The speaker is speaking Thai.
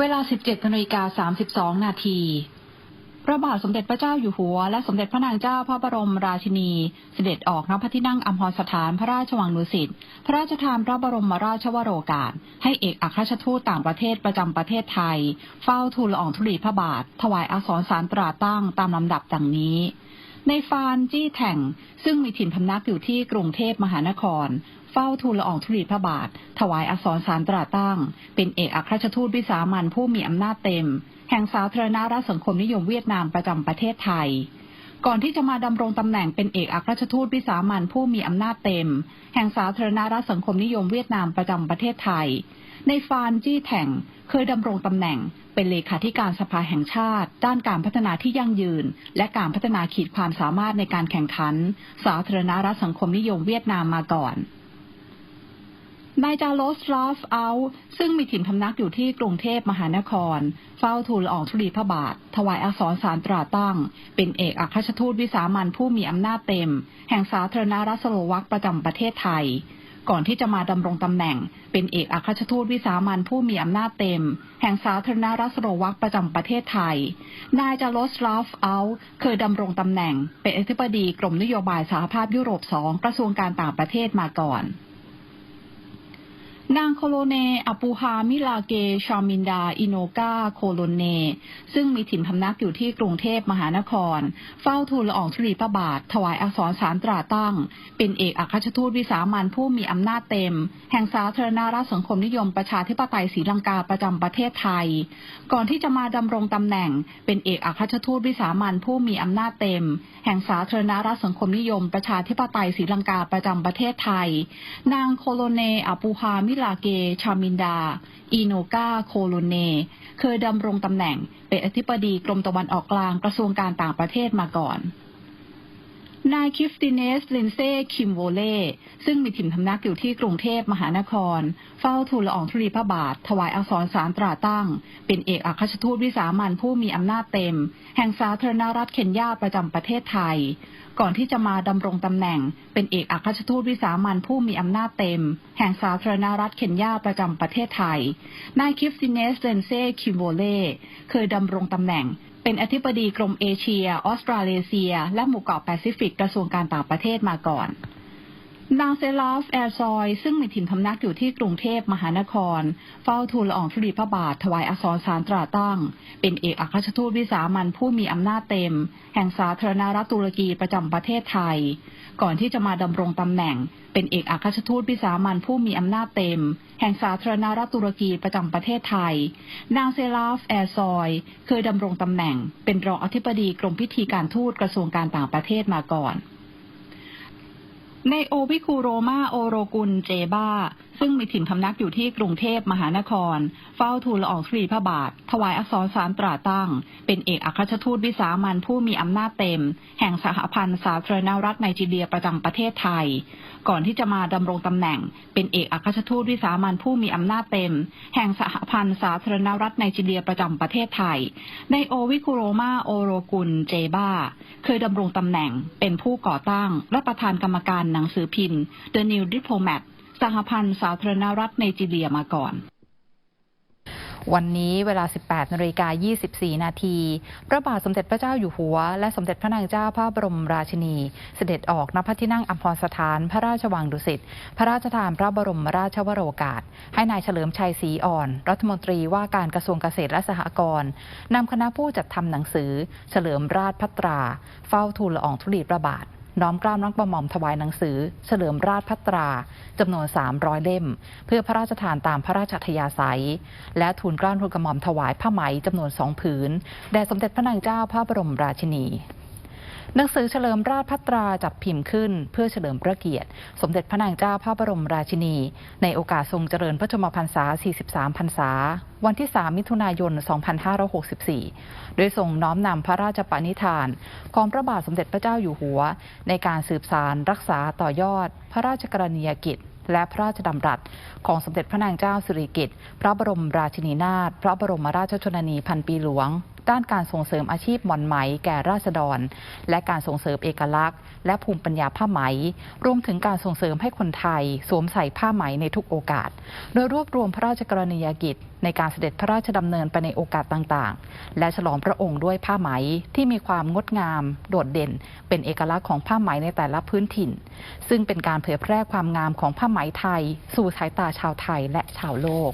เวลา 17นาฬิกา32 นาทีพระบาทสมเด็จพระเจ้าอยู่หัว และสมเด็จพระนางเจ้าพระบรมราชินี เสด็จออกณพระที่นั่งอัมพรสถานพระราชวังดุสิตพระราชทานพระบรมราชวโรกาส ให้เอกอัครราชทูตต่างประเทศประจำประเทศไทย เฝ้าทูลละอองธุลีพระบาท ถวายอักษรสารตราตั้งตามลำดับดังนี้ ในฟานจี้แถ่ง ซึ่งมีถิ่นพำนักอยู่ที่กรุงเทพมหานคร เฝ้าทูลละอองธุลีพระบาท ถวายอักษรสารตราตั้ง เป็นเอกอัครราชทูตวิสามันผู้มีอำนาจเต็ม แห่งสาธารณรัฐสังคมนิยมเวียดนามประจำประเทศไทย ก่อนที่จะมาดำรงตำแหน่งเป็นเอกอัครราชทูตวิสามันผู้มีอำนาจเต็ม แห่งสาธารณรัฐสังคมนิยมเวียดนามประจำประเทศไทย ในฟานจี้แถ่งเคยดำรงตำแหน่ง เป็นเลขาธิการสภาแห่งชาติ ด้านการพัฒนาที่ยั่งยืน และการพัฒนาขีดความสามารถในการแข่งขัน สาธารณรัฐสังคมนิยมเวียดนามมาก่อน นายจาโลสลาฟเอาซึ่งมีถิ่นพำนักอยู่ที่กรุงเทพมหานคร เฝ้าทูลอองธุลีพระบาท ถวายอักษรสารตราตั้ง เป็นเอกอัครรชทูตวิสามันผู้มีอำนาจเต็ม แห่งสาธารณรัฐสโลวักประจำประเทศไทย ก่อนที่จะมาดำรงตำแหน่ง เป็นเอกอัครรชทูตวิสามันผู้มีอำนาจเต็ม แห่งสาธารณรัฐสโลวักประจำประเทศไทย นายจาโลสลาฟเอาเคยดำรงตำแหน่ง เป็นอธิบดีกรมนโยบายสหภาพยุโรปสองกระทรวงการต่างประเทศมาก่อน นางโคโลเนอปูฮามิลาเกชามินดา อิโนกาโคโลเน ซึ่งมีถิ่นพำนักอยู่ที่กรุงเทพมหานคร เฝ้าทูลละอองธุลีพระบาท ถวายอักษรสารตราตั้ง เป็นเอกอัคราชทูตวิสามันผู้มีอำนาจเต็ม แห่งสาธารณรัฐสังคมนิยมประชาธิปไตยศรีลังกาประจำประเทศไทย ก่อนที่จะมาดำรงตำแหน่ง เป็นเอกอัคราชทูตวิสามันผู้มีอำนาจเต็ม แห่งสาธารณรัฐสังคมนิยมประชาธิปไตยศรีลังกาประจำประเทศไทย นางโคโลเนอปูฮามิลาเก ชามินดา อีโนกาโคโลเน เคยดำรงตำแหน่งเป็นอธิบดีกรมตะวันออกกลางกระทรวงการต่างประเทศมาก่อน นายคิฟติเนสลินเซ่คิมโวเล่ซึ่งมีถิ่นพำนักอยู่ที่กรุงเทพมหานคร เฝ้าทูลละอองธุลีพระบาท ถวายอักษรสารตราตั้ง เป็นเอกอัครราชทูตวิสามันผู้มีอำนาจเต็ม แห่งสาธารณรัฐเคนยาประจำประเทศไทย ก่อนที่จะมาดำรงตำแหน่ง เป็นเอกอัครราชทูตวิสามันผู้มีอำนาจเต็ม แห่งสาธารณรัฐเคนยาประจำประเทศไทยนายคิฟติเนสเลนเซ่คิมโวเล่เคยดำรงตำแหน่งเป็นอธิบดีกรมเอเชีย ออสเตรเลเซีย และหมู่เกาะแปซิฟิกกระทรวงการต่างประเทศมาก่อน นางเซลาฟแอร์ซอย ซึ่งมีถิ่นพำนักอยู่ที่กรุงเทพมหานคร เฝ้าทูลละอองธุลีพระบาท ถวายอักษรสารตราตั้ง เป็นเอกอัครราชทูตวิสามันผู้มีอำนาจเต็ม แห่งสาธารณรัฐตุรกีประจำประเทศไทย ก่อนที่จะมาดำรงตำแหน่ง เป็นเอกอัครราชทูตวิสามันผู้มีอำนาจเต็ม แห่งสาธารณรัฐตุรกีประจำประเทศไทย นางเซลาฟแอร์ซอย เคยดำรงตำแหน่ง เป็นรองอธิบดีกรมพิธีการทูตกระทรวงการต่างประเทศมาก่อน ในโอวิคูโรมาโอโรกุลเจบ้า ซึ่งมีถิ่นพำนักอยู่ที่กรุงเทพมหานคร เฝ้าทูลละอองธุลีพระบาท ถวายอักษรสารตราตั้ง เป็นเอกอัครราชทูตวิสามันผู้มีอำนาจเต็ม แห่งสหพันธ์สาธารณรัฐไนจีเรียประจำประเทศไทย ก่อนที่จะมาดำรงตำแหน่ง เป็นเอกอัครราชทูตวิสามันผู้มีอำนาจเต็ม แห่งสหพันธ์สาธารณรัฐไนจีเรียประจำประเทศไทยในโอวิคูโรมาโอโรกุลเจบ้า เคยดำรงตำแหน่งเป็นผู้ก่อตั้งและประธานกรรมการหนังสือพิมพ์ The New Diplomat สหพันธ์สาธารณรัฐไนจีเรียมาก่อนวันนี้เวลา 18นาฬิกา24 นาที พระบาทสมเด็จพระเจ้าอยู่หัว และสมเด็จพระนางเจ้าพระบรมราชินี เสด็จออกณพระที่นั่งอัมพรสถานพระราชวังดุสิต พระราชทานพระบรมราชวโรกาส ให้นายเฉลิมชัยศรีอ่อน รัฐมนตรีว่าการกระทรวงเกษตรและสหกรณ์นำคณะผู้จัดทำหนังสือ เฉลิมราชพัตรา เฝ้าทูลละอองธุลีพระบาท น้อมกล้าน้อมกระหม่อมถวายหนังสือ เฉลิมราชพัตราจำนวน 300 เล่ม เพื่อพระราชทานตามพระราชอัธยาศัย และทูลกล้าทูลกระหม่อมถวายผ้าไหมจำนวนสองผืนแด่สมเด็จพระนางเจ้าพระบรมราชินี หนังสือเฉลิมราชพัตราจัดพิมพ์ขึ้น เพื่อเฉลิมพระเกียรติ สมเด็จพระนางเจ้าพระบรมราชินี ในโอกาสทรงเจริญพระชนมพรรษา 43 พรรษา วันที่ 3 มิถุนายน 2564 โดยทรงน้อมนำพระราชปณิธาน ของพระบาทสมเด็จพระเจ้าอยู่หัว ในการสืบสารรักษาต่อยอด พระราชกรณียกิจและพระราชดำรัส ของสมเด็จพระนางเจ้าสิริกิติ์ พระบรมราชินีนาถ พระบรมราชชนนีพันปีหลวง ด้านการส่งเสริมอาชีพหมอนไหมแก่ราษฎร และการส่งเสริมเอกลักษณ์ และภูมิปัญญาผ้าไหม รวมถึงการส่งเสริมให้คนไทย สวมใส่ผ้าไหมในทุกโอกาส โดยรวบรวมพระราชกรณียกิจ ในการเสด็จพระราชดำเนินไปในโอกาสต่างๆ และฉลองพระองค์ด้วยผ้าไหมที่มีความงดงาม โดดเด่น เป็นเอกลักษณ์ของผ้าไหมในแต่ละพื้นถิ่น ซึ่งเป็นการเผยแพร่ความงามของผ้าไหมไทย สู่สายตาชาวไทยและชาวโลก